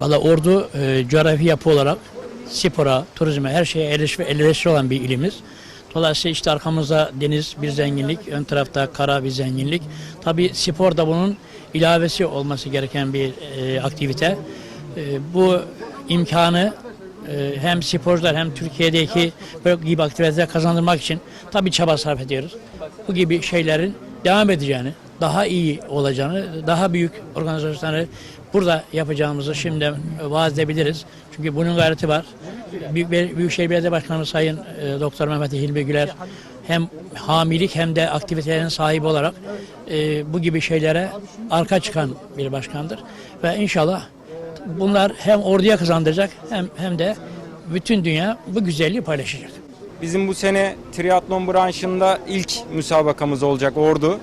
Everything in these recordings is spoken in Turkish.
Valla Ordu e, coğrafi yapı olarak spora, turizme, her şeye elverişli, elverişli olan bir ilimiz. Dolayısıyla işte arkamızda deniz bir zenginlik, ön tarafta kara bir zenginlik. Tabi spor da bunun ilavesi olması gereken bir e, aktivite. E, bu imkanı e, hem sporcular hem Türkiye'deki böyle gibi aktiviteler kazandırmak için tabi çaba sarf ediyoruz. Bu gibi şeylerin devam edeceğini, daha iyi olacağını, daha büyük organizasyonları burada yapacağımızı şimdiden vaat edebiliriz. Çünkü bunun gayreti var. Büyük, Büyükşehir Belediye Başkanımız Sayın e, Doktor Mehmet Hilmi Güler hem hamilik hem de aktivitelerin sahibi olarak e, bu gibi şeylere arka çıkan bir başkandır. Ve inşallah bunlar hem orduya kazandıracak hem hem de bütün dünya bu güzelliği paylaşacak. Bizim bu sene triatlon branşında ilk müsabakamız olacak Ordu.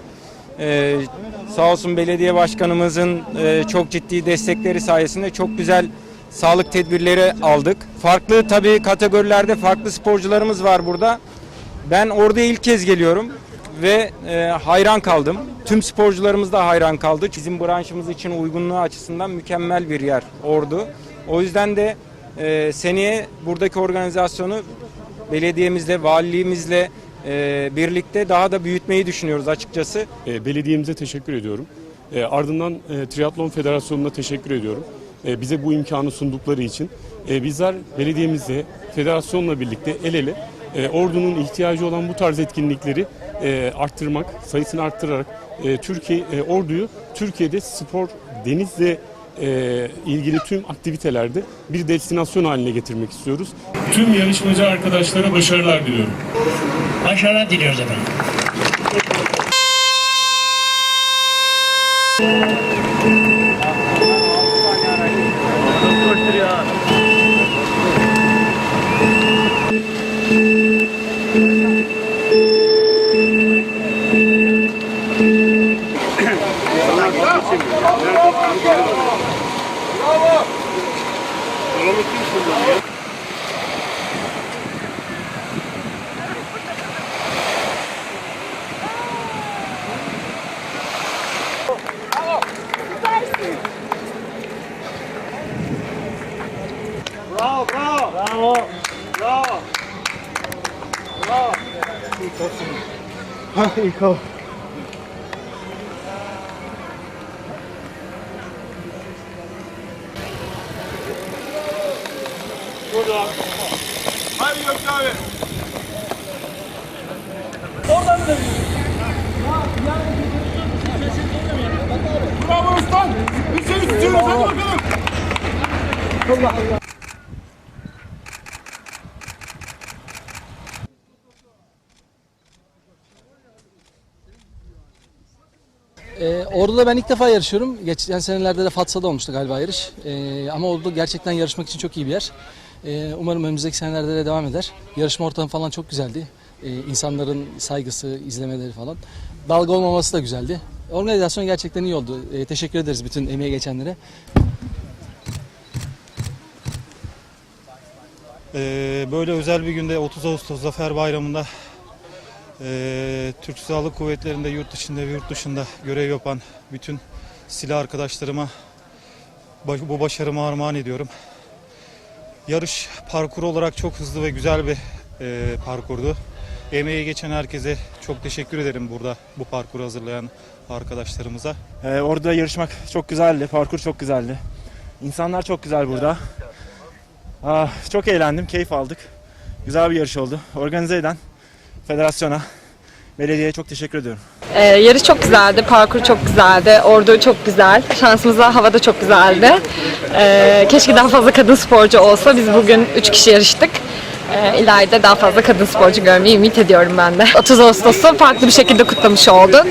Ee, sağ olsun belediye başkanımızın e, çok ciddi destekleri sayesinde çok güzel sağlık tedbirleri aldık. Farklı tabii kategorilerde farklı sporcularımız var burada. Ben Ordu'ya ilk kez geliyorum ve e, hayran kaldım. Tüm sporcularımız da hayran kaldı. Bizim branşımız için uygunluğu açısından mükemmel bir yer Ordu. O yüzden de e, seneye buradaki organizasyonu belediyemizle, valiliğimizle birlikte daha da büyütmeyi düşünüyoruz açıkçası. E, belediyemize teşekkür ediyorum. E, ardından e, Triatlon Federasyonu'na teşekkür ediyorum. E, bize bu imkanı sundukları için. E, bizler belediyemizle, federasyonla birlikte el ele e, ordunun ihtiyacı olan bu tarz etkinlikleri e, arttırmak, sayısını arttırarak e, Türkiye e, orduyu Türkiye'de spor, denizle e, ilgili tüm aktivitelerde bir destinasyon haline getirmek istiyoruz. Tüm yarışmacı arkadaşlara başarılar diliyorum. Başarılar diliyoruz efendim. Bravo. Bravo. Bravo. İlk olsun. Ha ilk ol. Burada. Hadi Gökçe abi. Oradan da Bravo ustam. Bir şey istiyoruz. Hadi bakalım. Allah Allah. Ee, Ordu'da ben ilk defa yarışıyorum. Geçen senelerde de Fatsa'da olmuştu galiba yarış. Ee, ama Ordu gerçekten yarışmak için çok iyi bir yer. Ee, umarım önümüzdeki senelerde de devam eder. Yarışma ortamı falan çok güzeldi. Ee, insanların saygısı, izlemeleri falan. Dalga olmaması da güzeldi. Organizasyon gerçekten iyi oldu. Ee, teşekkür ederiz bütün emeğe geçenlere. Ee, böyle özel bir günde 30 Ağustos Zafer Bayramı'nda ee, Türk Silahlı Kuvvetleri'nde yurt içinde ve yurt dışında görev yapan bütün silah arkadaşlarıma bu başarımı armağan ediyorum. Yarış parkuru olarak çok hızlı ve güzel bir ee, parkurdu. Emeği geçen herkese çok teşekkür ederim burada bu parkuru hazırlayan arkadaşlarımıza. Ee, orada yarışmak çok güzeldi, parkur çok güzeldi. İnsanlar çok güzel burada. Ah, çok eğlendim, keyif aldık. Güzel bir yarış oldu. Organize eden federasyona, belediyeye çok teşekkür ediyorum. Ee, yarış çok güzeldi, parkur çok güzeldi, ordu çok güzel. Şansımıza hava da çok güzeldi. Ee, keşke daha fazla kadın sporcu olsa. Biz bugün 3 kişi yarıştık. Ee, ileride daha fazla kadın sporcu görmeyi ümit ediyorum ben de. 30 Ağustos'u farklı bir şekilde kutlamış olduk.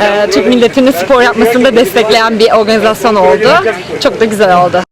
Ee, Türk milletinin spor yapmasını da destekleyen bir organizasyon oldu. Çok da güzel oldu.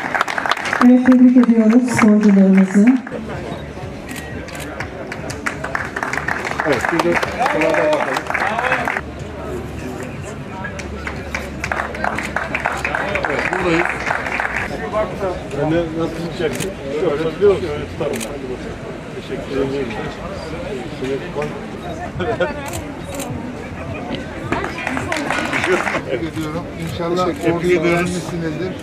ediyorum. Arıyoruz. Başarı diliyoruz. Evet. Evet tebrik ediyoruz sporcularımızı. ediyorum. İnşallah orada öğrenmişsinizdir.